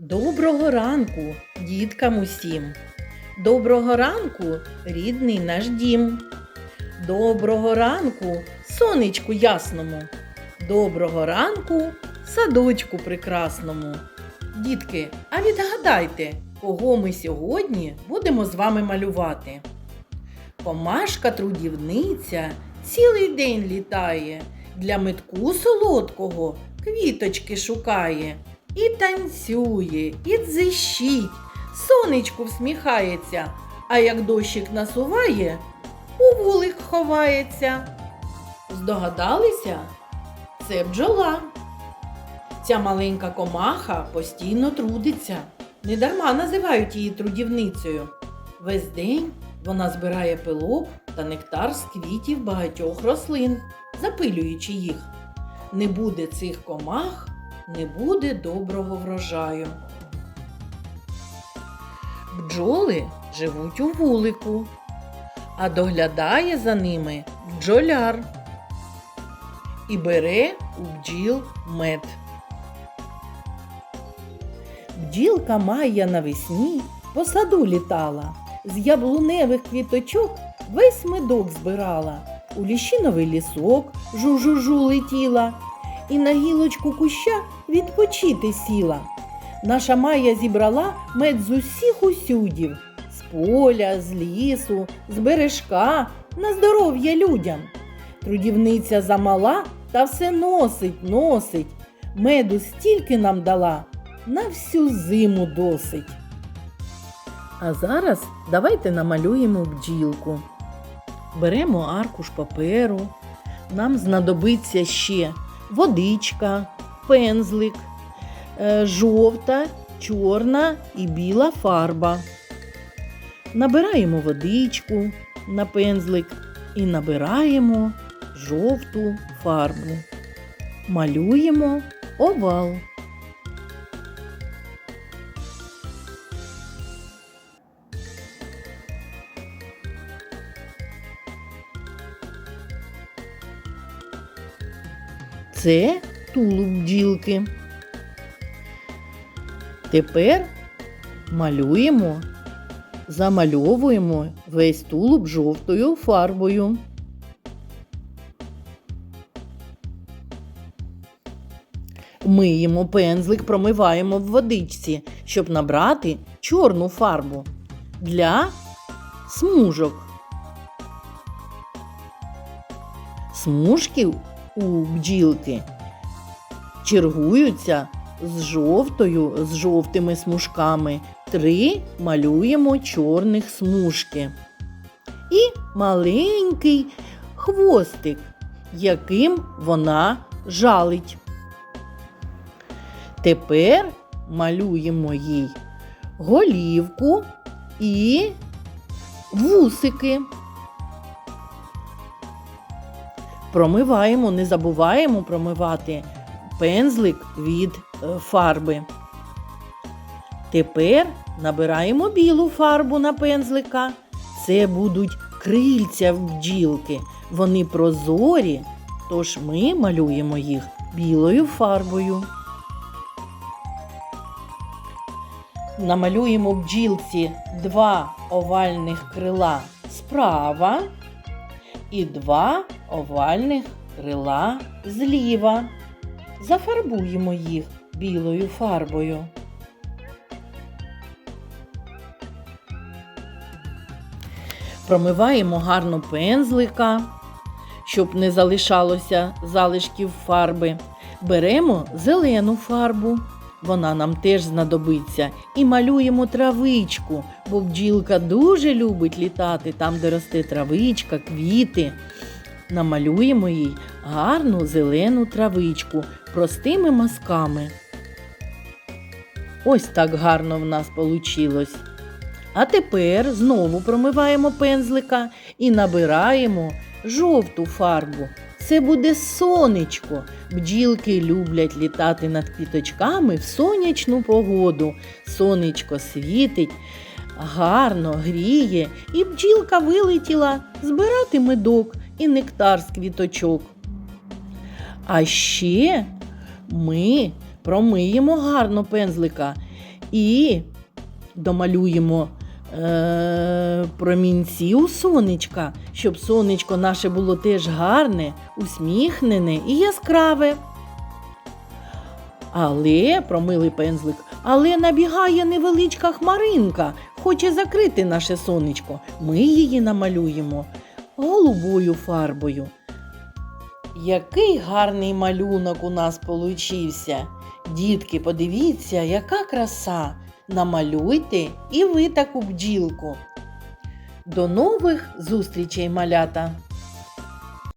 Доброго ранку, діткам усім. Доброго ранку, рідний наш дім. Доброго ранку, сонечку ясному. Доброго ранку, садочку прекрасному. Дітки, а відгадайте, кого ми сьогодні будемо з вами малювати? Комашка трудівниця цілий день літає, для метку солодкого квіточки шукає. І танцює, і дзищить, сонечку всміхається, а як дощик насуває, у вулик ховається. Здогадалися? Це бджола. Ця маленька комаха постійно трудиться. Недарма називають її трудівницею. Весь день вона збирає пилок та нектар з квітів багатьох рослин, запилюючи їх. Не буде цих комах, не буде доброго врожаю. Бджоли живуть у вулику, а доглядає за ними бджоляр і бере у бджіл мед. Бджілка Майя навесні по саду літала, з яблуневих квіточок весь медок збирала, у ліщиновий лісок жу-жу-жу летіла, і на гілочку куща відпочити сіла. Наша Майя зібрала мед з усіх усюдів, з поля, з лісу, з бережка, на здоров'я людям. Трудівниця замала та все носить, носить. Меду стільки нам дала, на всю зиму досить. А зараз давайте намалюємо бджілку. Беремо аркуш паперу. Нам знадобиться ще водичка, пензлик, е, жовта, чорна і біла фарба. Набираємо водичку на пензлик і набираємо жовту фарбу. Малюємо овал. Це тулуб бджілки. Тепер малюємо, замальовуємо весь тулуб жовтою фарбою. Миємо пензлик, промиваємо в водичці, щоб набрати чорну фарбу для смужок. Смужки у бджілки чергуються з жовтою, з жовтими смужками. Три малюємо чорних смужки. І маленький хвостик, яким вона жалить. Тепер малюємо їй голівку і вусики. Промиваємо, не забуваємо промивати пензлик від е, фарби. Тепер набираємо білу фарбу на пензлика. Це будуть крильця бджілки. Вони прозорі, тож ми малюємо їх білою фарбою. Намалюємо бджілці два овальних крила справа і два овальних крила зліва. Зафарбуємо їх білою фарбою. Промиваємо гарно пензлика, щоб не залишалося залишків фарби. Беремо зелену фарбу. Вона нам теж знадобиться. І малюємо травичку, бо бджілка дуже любить літати там, де росте травичка, квіти. Намалюємо їй гарну зелену травичку простими мазками. Ось так гарно в нас вийшло. А тепер знову промиваємо пензлика і набираємо жовту фарбу. Це буде сонечко. Бджілки люблять літати над квіточками в сонячну погоду. Сонечко світить, гарно гріє, і бджілка вилетіла збирати медок і нектар з квіточок. А ще ми промиємо гарно пензлика І домалюємо е, у сонечка, щоб сонечко наше було теж гарне, усміхнене і яскраве. Але, промилий пензлик, але набігає невеличка хмаринка, хоче закрити наше сонечко. Ми її намалюємо голубою фарбою. Який гарний малюнок у нас получився. Дітки, подивіться, яка краса. Намалюйте і ви таку бджілку. До нових зустрічей, малята!